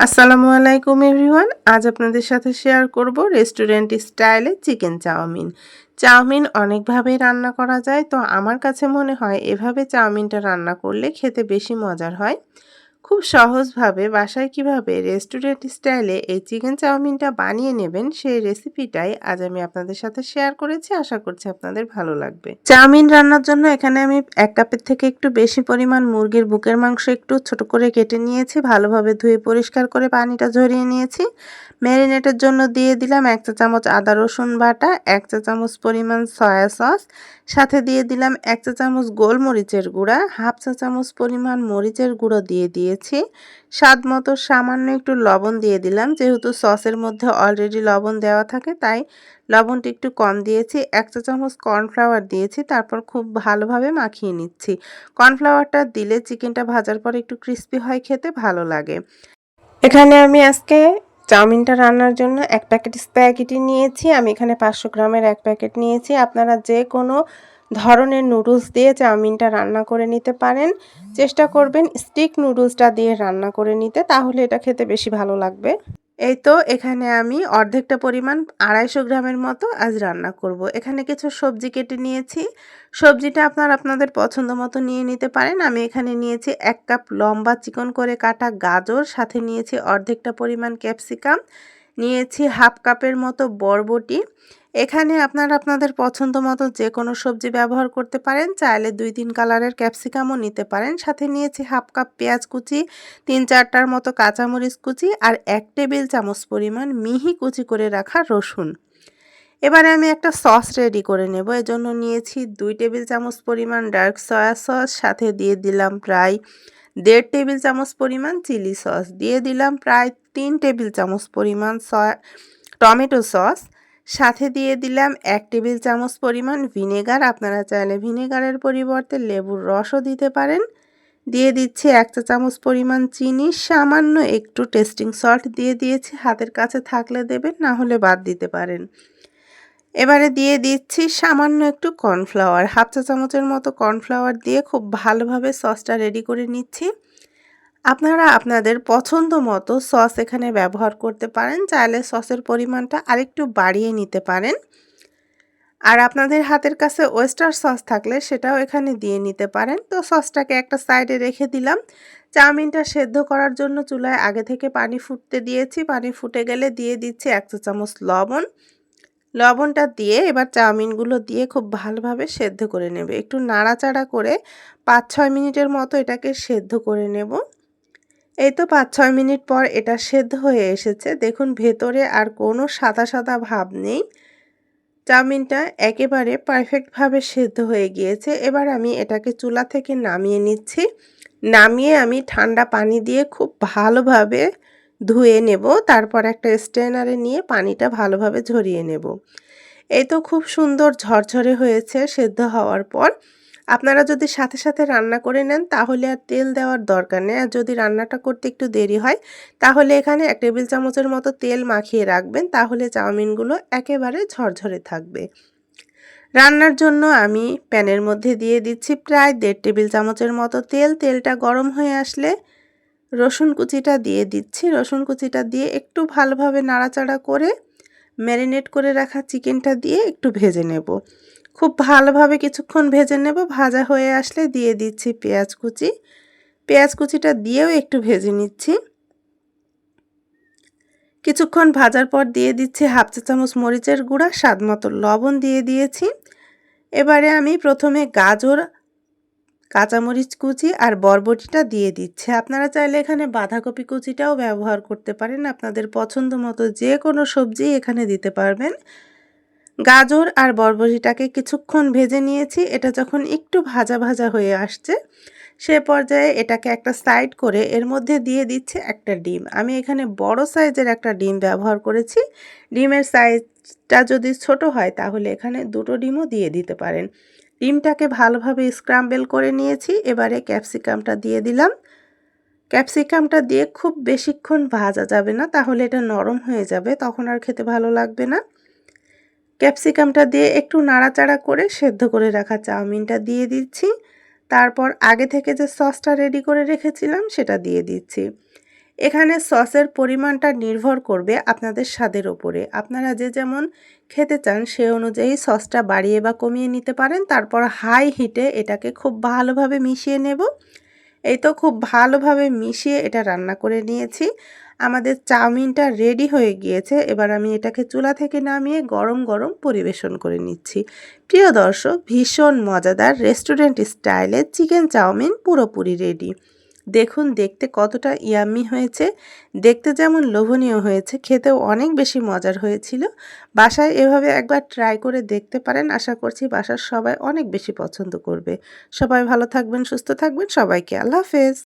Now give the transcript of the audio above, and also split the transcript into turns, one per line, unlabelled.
আসসালামু আলাইকুম এভরিওয়ান। আজ আপনাদের সাথে শেয়ার করব রেস্টুরেন্ট স্টাইলে চিকেন চাউমিন। চাউমিন অনেকভাবেই রান্না করা যায়, তো আমার কাছে মনে হয় এভাবে চাউমিনটা রান্না করলে খেতে বেশি মজার হয়। খুব সহজভাবে বাসায় কীভাবে রেস্টুরেন্ট স্টাইলে এই চিকেন চাউমিনটা বানিয়ে নেবেন সেই রেসিপিটাই আজ আমি আপনাদের সাথে শেয়ার করেছি। আশা করছি আপনাদের ভালো লাগবে। চাউমিন রান্নার জন্য এখানে আমি এক কাপের থেকে একটু বেশি পরিমাণ মুরগির বুকের মাংস একটু ছোট করে কেটে নিয়েছি, ভালোভাবে ধুয়ে পরিষ্কার করে পানিটা ঝরিয়ে নিয়েছি। ম্যারিনেটের জন্য দিয়ে দিলাম এক চা চামচ আদা রসুন বাটা, এক চা চামচ পরিমাণ সয়া সস, সাথে দিয়ে দিলাম এক চা চামচ গোলমরিচের গুঁড়া, হাফ চা চামচ পরিমাণ মরিচের গুঁড়ো দিয়ে দিয়েছি। স্বাদ মতো সামান্য একটু লবণ দিয়ে দিলাম। যেহেতু সসের মধ্যে অলরেডি লবণ দেওয়া থাকে, তাই লবণটা একটু কম দিয়েছি। এক চা চামচ কর্নফ্লাওয়ার দিয়েছি, তারপর খুব ভালোভাবে মাখিয়ে নিচ্ছি। কর্নফ্লাওয়ারটা দিলে চিকেনটা ভাজার পর একটু ক্রিস্পি হয়, খেতে ভালো লাগে। এখানে আমি আজকে চাউমিনটা রান্নার জন্য এক প্যাকেট স্প্যাগেটি নিয়েছি। আমি এখানে পাঁচশো গ্রামের এক প্যাকেট নিয়েছি। আপনারা যে কোনো ধরনের নুডলস দিয়ে চাউমিনটা রান্না করে নিতে পারেন। চেষ্টা করবেন স্টিক নুডলসটা দিয়ে রান্না করে নিতে, তাহলে এটা খেতে বেশি ভালো লাগবে। এই তো এখানে আমি অর্ধেকটা পরিমাণ আড়াইশো গ্রামের মতো আজ রান্না করব। এখানে কিছু সবজি কেটে নিয়েছি। সবজিটা আপনার আপনাদের পছন্দ মতো নিয়ে নিতে পারেন। আমি এখানে নিয়েছি এক কাপ লম্বা চিকন করে কাটা গাজর, সাথে নিয়েছি অর্ধেকটা পরিমাণ ক্যাপসিকাম, নিয়েছি হাফ কাপের মতো বরবটি এখানে আপনারা আপনাদের পছন্দ মতো যে কোনো সবজি ব্যবহার করতে পারেন। চাইলে দুই তিন কালারের ক্যাপসিকামও নিতে পারেন। সাথে নিয়েছি হাফ কাপ পেঁয়াজ কুচি, তিন চারটার মতো কাঁচামরিচ কুচি আর এক টেবিল চামচ পরিমাণ মিহি কুচি করে রাখা রসুন। এবারে আমি একটা সস রেডি করে নেব। এজন্য নিয়েছি দুই টেবিল চামচ পরিমাণ ডার্ক সয়া সস, সাথে দিয়ে দিলাম প্রায় দেড় টেবিল চামচ পরিমাণ চিলি সস। দিয়ে দিলাম প্রায় তিন টেবিল চামচ পরিমাণ সয়া টমেটো সস। সাথে দিয়ে দিলাম এক টেবিল চামচ পরিমাণ ভিনেগার। আপনারা চাইলে ভিনেগারের পরিবর্তে লেবুর রসও দিতে পারেন। দিয়ে দিচ্ছি এক চা চামচ পরিমাণ চিনি, সামান্য একটু টেস্টিং সল্ট দিয়ে দিয়েছি। হাতের কাছে থাকলে দেবেন, না হলে বাদ দিতে পারেন। এবারে দিয়ে দিচ্ছি সামান্য একটু কর্নফ্লাওয়ার। হাফ চা চামচের মতো কর্নফ্লাওয়ার দিয়ে খুব ভালোভাবে সসটা রেডি করে নিচ্ছি। আপনারা আপনাদের পছন্দ মতো সস এখানে ব্যবহার করতে পারেন, চাইলে সসের পরিমাণটা আরেকটু বাড়িয়ে নিতে পারেন। আর আপনাদের হাতের কাছে ওয়েস্টার সস থাকলে সেটাও এখানে দিয়ে নিতে পারেন। তো সসটাকে একটা সাইডে রেখে দিলাম। চাউমিনটা সেদ্ধ করার জন্য চুলায় আগে থেকে পানি ফুটতে দিয়েছি। পানি ফুটে গেলে দিয়ে দিচ্ছি এক চা চামচ লবণ। লবণটা দিয়ে এবার চাউমিনগুলো দিয়ে খুব ভালোভাবে সেদ্ধ করে নেবে। একটু নাড়াচাড়া করে পাঁচ ছয় মিনিটের মতো এটাকে সেদ্ধ করে নেব। এই তো পাঁচ ছয় মিনিট পর এটা সেদ্ধ হয়ে এসেছে। দেখুন, ভেতরে আর কোনো সাদা সাদা ভাব নেই। চাউমিনটা একেবারে পারফেক্টভাবে সেদ্ধ হয়ে গিয়েছে। এবার আমি এটাকে চুলা থেকে নামিয়ে নিচ্ছি। নামিয়ে আমি ঠান্ডা পানি দিয়ে খুব ভালোভাবে ধুয়ে নেব। তারপর একটা স্ট্রেনারে নিয়ে পানিটা ভালোভাবে ঝরিয়ে নেব। এই তো খুব সুন্দর ঝরঝরে হয়েছে সেদ্ধ হওয়ার পর। আপনারা যদি সাথে সাথে রান্না করে নেন, তাহলে আর তেল দেওয়ার দরকার নেই। আর যদি রান্নাটা করতে একটু দেরি হয়, তাহলে এখানে এক টেবিল চামচের মতো তেল মাখিয়ে রাখবেন, তাহলে চাউমিনগুলো একেবারে ঝরঝরে থাকবে। রান্নার জন্য আমি প্যানের মধ্যে দিয়ে দিচ্ছি প্রায় দেড় টেবিল চামচের মতো তেল। তেলটা গরম হয়ে আসলে রসুন কুচিটা দিয়ে দিচ্ছি। রসুন কুচিটা দিয়ে একটু ভালোভাবে নাড়াচাড়া করে ম্যারিনেট করে রাখা চিকেনটা দিয়ে একটু ভেজে নেব। খুব ভালোভাবে কিছুক্ষণ ভেজে নেব। ভাজা হয়ে আসলে দিয়ে দিচ্ছি পেঁয়াজ কুচি। পেঁয়াজ কুচিটা দিয়েও একটু ভেজে নিচ্ছি। কিছুক্ষণ ভাজার পর দিয়ে দিচ্ছি হাফ চা চামচ মরিচের গুঁড়া, স্বাদ মতো লবণ দিয়ে দিয়েছি। এবারে আমি প্রথমে গাজর, কাঁচামরিচ কুচি আর বরবটিটা দিয়ে দিচ্ছে। আপনারা চাইলে এখানে বাঁধাকপি কুচিটাও ব্যবহার করতে পারেন। আপনাদের পছন্দ মতো যে কোনো সবজি এখানে দিতে পারবেন। গাজর আর বরবটিটাকে কিছুক্ষণ ভেজে নিয়েছি। এটা যখন একটু ভাজা ভাজা হয়ে আসছে, সে পর্যায়ে এটাকে একটা সাইড করে এর মধ্যে দিয়ে দিচ্ছে একটা ডিম। আমি এখানে বড় সাইজের একটা ডিম ব্যবহার করেছি। ডিমের সাইজটা যদি ছোট হয়, তাহলে এখানে দুটো ডিমও দিয়ে দিতে পারেন। ডিমটাকে ভালোভাবে স্ক্রাম্বেল করে নিয়েছি। এবারে ক্যাপসিকামটা দিয়ে দিলাম। ক্যাপসিকামটা দিয়ে খুব বেশিক্ষণ ভাজা যাবে না, তাহলে এটা নরম হয়ে যাবে, তখন আর খেতে ভালো লাগবে না। ক্যাপসিকামটা দিয়ে একটু নাড়াচাড়া করে সেদ্ধ করে রাখা চাউমিনটা দিয়ে দিচ্ছি। তারপর আগে থেকে যে সসটা রেডি করে রেখেছিলাম সেটা দিয়ে দিচ্ছি। এখানে সসের পরিমাণটা নির্ভর করবে আপনাদের স্বাদের ওপরে। আপনারা যে যেমন খেতে চান সে অনুযায়ী সসটা বাড়িয়ে বা কমিয়ে নিতে পারেন। তারপর হাই হিটে এটাকে খুব ভালোভাবে মিশিয়ে নেব। এই তো খুব ভালোভাবে মিশিয়ে এটা রান্না করে নিয়েছি। আমাদের চাউমিনটা রেডি হয়ে গিয়েছে। এবার আমি এটাকে চুলা থেকে নামিয়ে গরম গরম পরিবেশন করে নিচ্ছি। প্রিয় দর্শক, ভীষণ মজাদার রেস্টুরেন্ট স্টাইলে চিকেন চাউমিন পুরোপুরি রেডি দেখুন, দেখতে কতটা ইয়াম্মি হয়েছে। দেখতে যেমন লোভনীয় হয়েছে, খেতেও অনেক বেশি মজার হয়েছিল। বাসায় এভাবে একবার ট্রাই করে দেখতে পারেন, আশা করছি বাসার সবাই অনেক বেশি পছন্দ করবে। সবাই ভালো থাকবেন, সুস্থ থাকবেন, সবাইকে আল্লাহ হাফেজ।